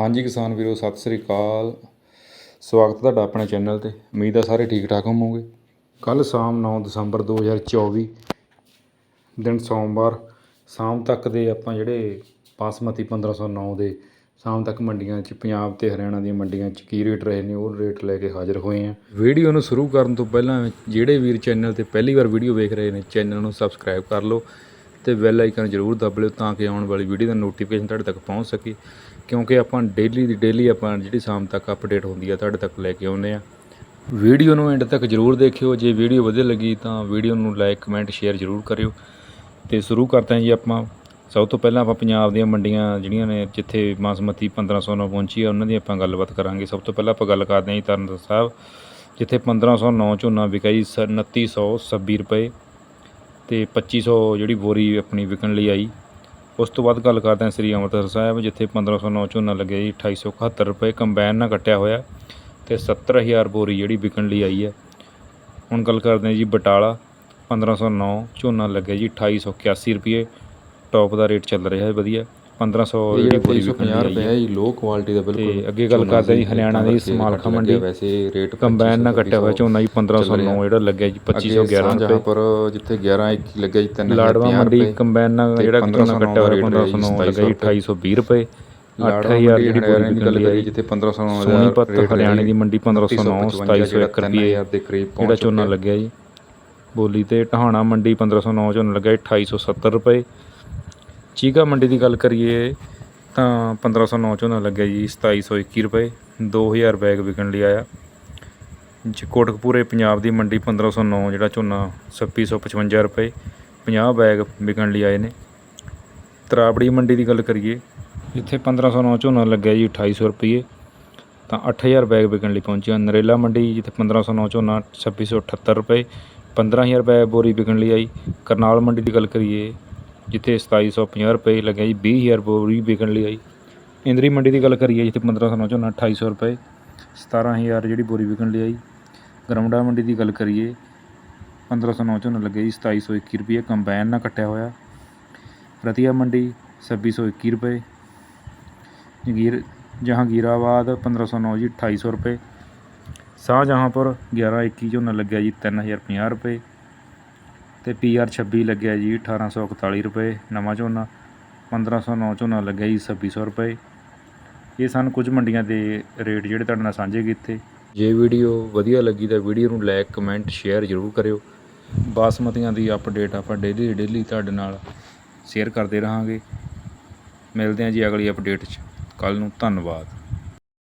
ਹਾਂਜੀ ਕਿਸਾਨ ਵੀਰੋ, ਸਤਿ ਸ੍ਰੀ ਅਕਾਲ। ਸਵਾਗਤ ਤੁਹਾਡਾ ਆਪਣੇ ਚੈਨਲ ਤੇ। ਉਮੀਦ ਹੈ ਸਾਰੇ ਠੀਕ ਠਾਕ ਹੋਵੋਗੇ। ਕੱਲ ਸ਼ਾਮ 9 ਦਸੰਬਰ 2024 ਦਿਨ ਸੋਮਵਾਰ, ਸ਼ਾਮ ਤੱਕ ਦੇ ਆਪਾਂ ਜਿਹੜੇ ਬਾਸਮਤੀ 1509 ਦੇ ਸ਼ਾਮ ਤੱਕ ਮੰਡੀਆਂ 'ਚ, ਪੰਜਾਬ ਤੇ ਹਰਿਆਣਾ ਦੀਆਂ ਮੰਡੀਆਂ 'ਚ ਕੀ ਰੇਟ ਰਹੇ ਨੇ, ਉਹ ਰੇਟ ਲੈ ਕੇ ਹਾਜ਼ਰ ਹੋਏ ਆ ਵੀਡੀਓ ਨੂੰ ਸ਼ੁਰੂ ਕਰਨ ਤੋਂ ਪਹਿਲਾਂ ਜਿਹੜੇ ਵੀਰ ਚੈਨਲ ਤੇ ਪਹਿਲੀ ਵਾਰ ਵੀਡੀਓ ਵੇਖ ਰਹੇ ਨੇ, ਚੈਨਲ ਨੂੰ ਸਬਸਕ੍ਰਾਈਬ ਕਰ ਲਓ। ਤੇ ਬੈਲ ਆਈਕਨ ਜ਼ਰੂਰ ਦੱਬ ਲਿਓ ਤਾਂ ਕਿ ਆਉਣ ਵਾਲੀ ਵੀਡੀਓ ਦਾ ਨੋਟੀਫਿਕੇਸ਼ਨ ਤੁਹਾਡੇ ਤੱਕ ਪਹੁੰਚ ਸਕੇ। ਕਿਉਂਕਿ ਆਪਾਂ ਡੇਲੀ ਦੀ ਡੇਲੀ ਆਪਾਂ ਜਿਹੜੀ ਸ਼ਾਮ ਤੱਕ ਅਪਡੇਟ ਹੁੰਦੀ ਆ, ਤੁਹਾਡੇ ਤੱਕ ਲੈ ਕੇ ਆਉਂਦੇ ਆ। ਵੀਡੀਓ ਨੂੰ ਐਂਡ ਤੱਕ ਜ਼ਰੂਰ ਦੇਖਿਓ। ਜੇ ਵੀਡੀਓ ਵਧੀਆ ਲੱਗੀ ਤਾਂ ਵੀਡੀਓ ਨੂੰ ਲਾਈਕ ਕਮੈਂਟ ਸ਼ੇਅਰ ਜ਼ਰੂਰ ਕਰਿਓ। ਤੇ ਸ਼ੁਰੂ ਕਰਦੇ ਹਾਂ ਜੀ ਆਪਾਂ। ਸਭ ਤੋਂ ਪਹਿਲਾਂ ਆਪਾਂ ਪੰਜਾਬ ਦੀਆਂ ਮੰਡੀਆਂ ਜਿਹੜੀਆਂ ਨੇ, ਜਿੱਥੇ ਬਾਸਮਤੀ 1500 ਨੂੰ ਪਹੁੰਚੀ ਆ, ਉਹਨਾਂ ਦੀ ਆਪਾਂ ਗੱਲਬਾਤ ਕਰਾਂਗੇ। ਸਭ ਤੋਂ ਪਹਿਲਾਂ ਆਪਾਂ ਗੱਲ ਕਰਦੇ ਹਾਂ ਜੀ ਤਰਨਤਾਰਨ ਸਾਹਿਬ, ਜਿੱਥੇ 1509 ਝੋਨਾ ਵਿਕਿਆ ਜੀ ਸ- 2926 ਰੁਪਏ। ਤੇ 2500 ਜਿਹੜੀ ਬੋਰੀ ਆਪਣੀ ਵਿਕਣ ਲਈ ਆਈ। ਉਸ ਤੋਂ ਬਾਅਦ ਗੱਲ ਕਰਦੇ ਹਾਂ ਸ੍ਰੀ ਅੰਮ੍ਰਿਤਸਰ ਸਾਹਿਬ, ਜਿੱਥੇ 1509 ਝੋਨਾ ਲੱਗਿਆ ਜੀ 2871 ਰੁਪਏ ਕੰਬਾਈਨ ਨਾਲ ਕੱਟਿਆ ਹੋਇਆ ਤੇ 70000 ਬੋਰੀ ਜਿਹੜੀ ਵਿਕਣ ਲਈ ਆਈ ਹੈ। ਹੁਣ ਗੱਲ ਕਰਦੇ ਹਾਂ ਜੀ ਬਟਾਲਾ 1509 ਝੋਨਾ ਲੱਗਿਆ ਜੀ 2881 ਰੁਪਏ ਟੌਪ ਦਾ ਰੇਟ ਚੱਲ ਰਿਹਾ ਹੈ, ਵਧੀਆ। 1500 ਜਿਹੜੀ ਬੋਰੀ ਵਿਕਣ ਲਈ 50 ਆਈ ਰੁਪਏ ਹੈ। ਹੈ ਜੀ ਲੋ ਕੁਆਲਿਟੀ ਦਾ ਬਿਲਕੁਲ ਤੇ ਅੱਗੇ ਗੱਲ ਕਰਦੇ ਜੀ ਹਰਿਆਣਾ ਦੀ ਸਮਾਲਖਾ ਮੰਡੀ ਵੈਸੇ ਰੇਟ ਕੰਬਾਈਨ ਨਾਲ ਕੱਟਿਆ ਹੋਇਆ ਝੋਨਾ ਜੀ 1509 ਜਿਹੜਾ ਲੱਗਿਆ ਜੀ 2511 ਜਹਾਂ ਰੁਪਏ। ਪਰ ਜਿੱਥੇ 11 21 ਲੱਗਿਆ ਜੀ 3000 ਲਾੜਵਾ ਮੰਡੀ ਕੰਬਾਈਨ ਨਾਲ ਜਿਹੜਾ ਝੋਨਾ 1509 ਕੱਟਿਆ ਹੋਇਆ ਦਾ ਰੇਟ 1509 ਹੈ ਜੀ ਲੱਗਾ ਜੀ 2820 ਰੁਪਏ। ਲਾੜਵਾ 8000 ਮੰਡੀ ਜਿਹੜੀ ਬੋਰੀ ਦੀ ਗੱਲ ਆਈ ਜਿੱਥੇ 1509 ਦਾ ਸੋਨੀਪਤ ਰੇਟ ਹਰਿਆਣੇ ਦੀ ਮੰਡੀ 1509 2701 ਰੁਪਏ। ਦੇ ਕਰੀਬ ਜਿਹੜਾ ਪਹੁੰਚ ਝੋਨਾ ਚੁੱਕਿਆ। ਲੱਗਿਆ ਜੀ ਬੋਲੀ ਤੇ ਟਹਾਣਾ ਮੰਡੀ 1509 ਝੋਨਾ ਲੱਗਿਆ ਜੀ 2870 ਰੁਪਏ ਚੀਗਾ ਮੰਡੀ ਦੀ ਗੱਲ ਕਰੀਏ, ਤਾਂ 1509 ਝੋਨਾ ਲੱਗਿਆ ਜੀ 2721 ਰੁਪਏ 2000 ਬੈਗ ਵਿਕਣ ਲਈ ਆਇਆ। ਜੀ ਕੋਟਕਪੂਰੇ ਪੰਜਾਬ ਦੀ ਮੰਡੀ 1509 ਜਿਹੜਾ ਝੋਨਾ 2655 ਰੁਪਏ 50 ਬੈਗ ਵਿਕਣ ਲਈ ਆਏ ਨੇ। ਤਰਾਬੜੀ ਮੰਡੀ ਦੀ ਗੱਲ ਕਰੀਏ ਇੱਥੇ 1509 ਝੋਨਾ ਲੱਗਿਆ ਜੀ 2800 ਰੁਪਏ, ਤਾਂ 8000 ਬੈਗ ਵਿਕਣ ਲਈ ਪਹੁੰਚਿਆ। ਨਰੇਲਾ ਮੰਡੀ ਜਿੱਥੇ 1509 ਝੋਨਾ 2678 ਰੁਪਏ 15000 ਬੈਗ ਬੋਰੀ ਵਿਕਣ ਲਈ ਆਈ। ਕਰਨਾਲ ਮੰਡੀ ਦੀ ਗੱਲ ਕਰੀਏ ਜਿੱਥੇ 2750 ਰੁਪਏ ਲੱਗਿਆ ਜੀ 20000 ਬੋਰੀ ਵਿਕਣ ਲਈ ਆਈ। ਇੰਦਰੀ ਮੰਡੀ ਦੀ ਗੱਲ ਕਰੀਏ, ਜਿੱਥੇ 1509 ਝੋਨਾ 2800 ਰੁਪਏ 17000 ਜਿਹੜੀ ਬੋਰੀ ਵਿਕਣ ਲਈ ਆਈ। ਗਰਮੜਾ ਮੰਡੀ ਦੀ ਗੱਲ ਕਰੀਏ 1509 ਝੋਨਾ ਲੱਗਿਆ ਜੀ 2721 ਰੁਪਏ, ਕੰਬਾਈਨ ਨਾਲ ਕੱਟਿਆ ਹੋਇਆ। ਰਤੀਆ ਮੰਡੀ 2621 ਰੁਪਏ। ਜਗੀਰ ਜਹਾਂਗੀਰਾਬਾਦ 1509 ਜੀ 2800 ਰੁਪਏ। ਸ਼ਾਹਜਹਾਂਪੁਰ 1121 ਝੋਨਾ ਲੱਗਿਆ ਜੀ 3050 ਰੁਪਏ। ਤੇ ਪੀਆਰ 26 ਲੱਗਿਆ ਜੀ 1841 ਰੁਪਏ, ਨਵਾਂ ਝੋਨਾ 1509 ਝੋਨਾ ਲੱਗਿਆ ਜੀ 2600 ਰੁਪਏ। ਇਹ ਸਨ ਕੁਝ ਮੰਡੀਆਂ ਦੇ ਰੇਟ ਜਿਹੜੇ ਤੁਹਾਡੇ ਨਾਲ ਸਾਂਝੇ ਕੀਤੇ। ਜੇ ਵੀਡੀਓ ਵਧੀਆ ਲੱਗੀ ਤਾਂ ਵੀਡੀਓ ਨੂੰ ਲਾਈਕ, ਕਮੈਂਟ, ਸ਼ੇਅਰ ਜ਼ਰੂਰ ਕਰਿਓ। ਬਾਸਮਤੀਆਂ ਦੀ ਅਪਡੇਟ ਆਪਾਂ ਡੇਲੀ ਡੇਲੀ ਤੁਹਾਡੇ ਨਾਲ ਸ਼ੇਅਰ ਕਰਦੇ ਰਹਾਂਗੇ। ਮਿਲਦੇ ਹਾਂ ਜੀ ਅਗਲੀ ਅਪਡੇਟ 'ਚ। ਕੱਲ ਨੂੰ ਧੰਨਵਾਦ।